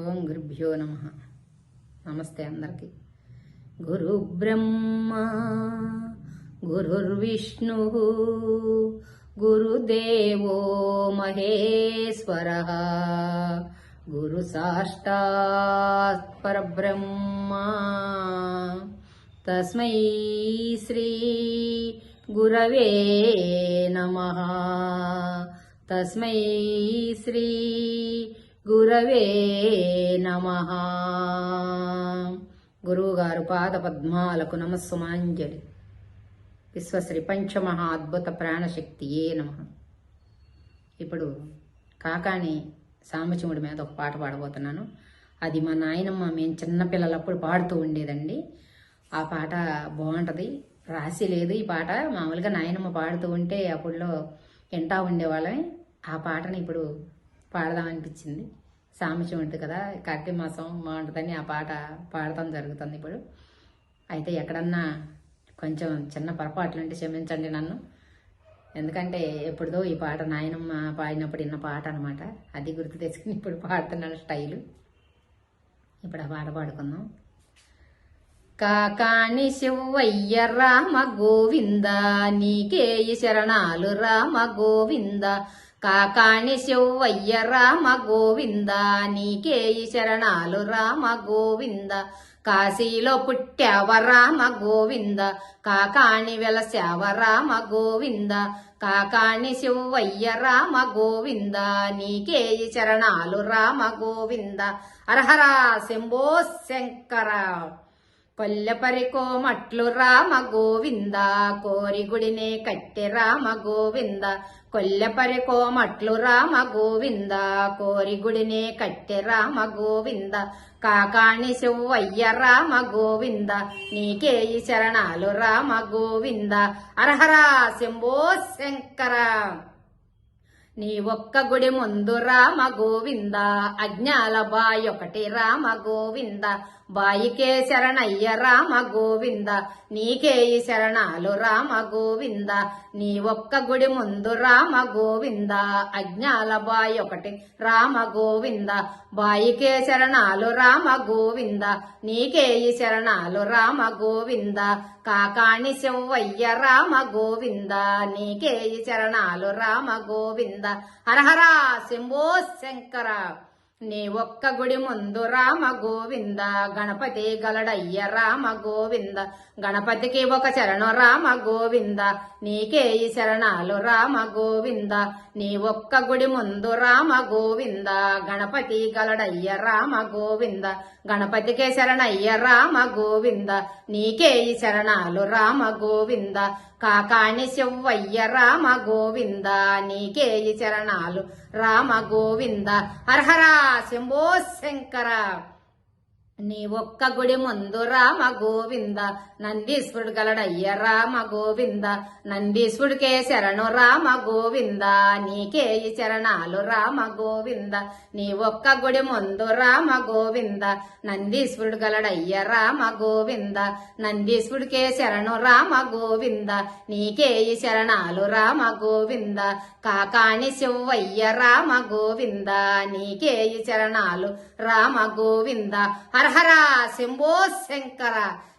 ఓం గురుభ్యో నమ నమస్తే అందరికీ గురు బ్రహ్మ గురుర్విష్ణు గురుదేవో మహేశ్వర గురు సాష్టాత్ పరబ్రహ్మ తస్మై శ్రీ గురవే నమ తస్మై శ్రీ గురవే నమ. గురువుగారు పాద పద్మాలకు నమస్సుమాంజలి. విశ్వశ్రీ పంచమహా అద్భుత ప్రాణశక్తియే నమ. ఇప్పుడు కాకాని సాంబశివుడి మీద ఒక పాట పాడబోతున్నాను. అది మా నాయనమ్మ మేము చిన్నపిల్లలప్పుడు పాడుతూ ఉండేదండి. ఆ పాట బాగుంటుంది. రాసి లేదు ఈ పాట. మామూలుగా నాయనమ్మ పాడుతూ ఉంటే అప్పుడులో వింటా ఉండేవాళ్ళమే. ఆ పాటని ఇప్పుడు పాడదాం పాడదామనిపించింది ఉంటుంది కదా కార్తీక మాసం బాగుంటుందని ఆ పాట పాడటం జరుగుతుంది ఇప్పుడు. అయితే ఎక్కడన్నా కొంచెం చిన్న పొరపాట్లు ఉంటే క్షమించండి నన్ను. ఎందుకంటే ఎప్పుడుదో ఈ పాట నాయనమ్మ పాడినప్పుడు విన్న పాట అనమాట అది గుర్తు తెచ్చుకుని ఇప్పుడు పాడుతున్నాను స్టైలు. ఇప్పుడు ఆ పాట పాడుకుందాం. కాకాణి శివయ్య రామ గోవింద నీకే ఈ శరణాలు రామ గోవింద కాకాణి శివయ్య రామ గోవింద నీకే శరణాలు రామ గోవింద కాశీలో పుట్టావ రామ గోవింద కాకాణి వెలసావ రామ గోవింద కాకాణి శివయ్య రామ గోవింద నీకేయి శరణాలు రామ గోవింద అర్హరా శంభో శంకర. కొల్లెపరికోమట్లు రామ గోవింద కోరిగుడినే కట్టె రామ గోవింద కొల్లెపరికోమట్లు రామ గోవింద కోరిగుడినే కట్టె రామ గోవింద కాకాణి శివయ్య రామ గోవింద నీకే ఈ శరణాలు రామ గోవింద అర్హరా శంభో శంకర నీ ఒక్క గుడి ముందు రామ గోవింద అజ్ఞాల బాయొకటి రామ గోవింద బాయికే శరణయ్య రామ గోవింద నీకే ఈ శరణాలు రామ గోవింద నీ ఒక్క గుడి ముందు రామ గోవింద అజ్ఞాల బాయి ఒకటి రామ గోవింద బాయికే శరణాలు రామ గోవింద నీకే ఈ శరణాలు రామ గోవింద కాకాణి శివయ్య రామ గోవింద నీకే ఈ శరణాలు రామ గోవింద హరహరా శంభో శంకర నీ ఒక్క గుడి ముందు రామ గోవింద గణపతి గలడయ్య రామ గోవింద గణపతికి ఒక శరణు రామ గోవింద నీకే ఈ శరణాలు రామ గోవింద నీ ఒక్క గుడి ముందు రామ గోవింద గణపతి గలడయ్య రామ గోవింద గణపతికే శరణయ్య రామ గోవింద నీకే ఈ శరణాలు రామ గోవింద కాకాణి శివయ్య రామ గోవింద నీకేయి ఈ చరణాలు రామ గోవింద హరహరా శంభో శంకర. నీ ఒక్క గుడి ముందు రామ గోవింద నందీశ్వరుడు గలడయ్య రామ గోవింద నందీశ్వరుడికే శరణు రామ గోవింద నీకే ఈ శరణాలు రామ గోవింద నీ ఒక్క గుడి ముందు రామ గోవింద నందీశ్వరుడు గలడయ్య రామ గోవింద నందీశ్వరుడికే శరణు రామ గోవింద నీకే ఈ శరణాలు రామ గోవింద కాకాణి శివయ్య రామ గోవింద నీకే ఈ చరణాలు రామ గోవింద హరహరా శంభో శంకర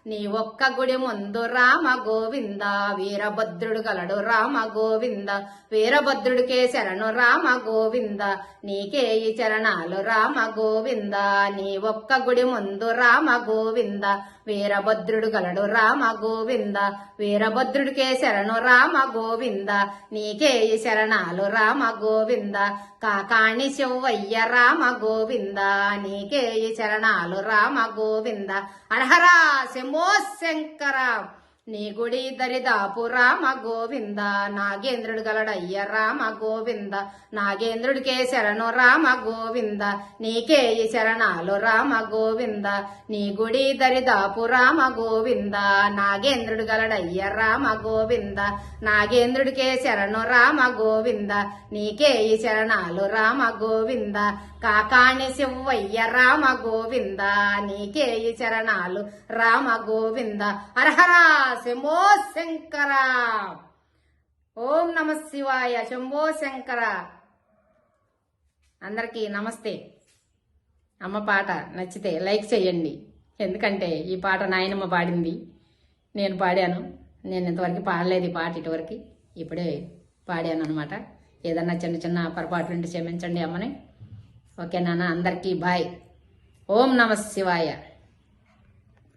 నీ ఒక్క గుడి ముందు రామ గోవింద వీరభద్రుడు గలడు రామ గోవింద వీరభద్రుడికే శరణు రామ గోవింద నీకే ఈ చరణాలు రామ గోవింద నీ ఒక్క గుడి ముందు రామ గోవింద వీరభద్రుడు గలడు రామ గోవింద వీరభద్రుడికే శరణు రామ గోవింద నీకే ఈ శరణాలు రామ గోవింద కాకాణి శివయ్య రామ గోవింద నీకే ఈ చరణాలు రామ గోవింద. అర్హరా శంభు శంకర నీ గుడి దరిదాపు రామ గోవింద నాగేంద్రుడు గలడయ్య రామ గోవింద నాగేంద్రుడికే శరణు రామ గోవింద నీకే ఈ శరణాలు రామ గోవింద నీ గుడి దరిదాపు రామ గోవింద నాగేంద్రుడు గలడయ్య రామ గోవింద నాగేంద్రుడికే శరణు రామ గోవింద నీకే ఈ శరణాలు రామ గోవింద కాకాణి శివయ్య రామ గోవింద నీకే ఈ చరణాలు రామ గోవింద అర్హరా శంభో శంకర ఓం నమ శివాయ శంభో శంకర. అందరికీ నమస్తే. అమ్మ పాట నచ్చితే లైక్ చేయండి. ఎందుకంటే ఈ పాట నాయనమ్మ పాడింది. నేను పాడాను. నేను ఇంతవరకు పాడలేదు ఈ పాట ఇటువరకు. ఇప్పుడే పాడాను అనమాట ఏదన్నా చిన్న చిన్న పొరపాటు ఉంటే క్షమించండి అమ్మని. ఓకే నాన్న అందరికీ బాయ్. ఓం నమ శివాయ.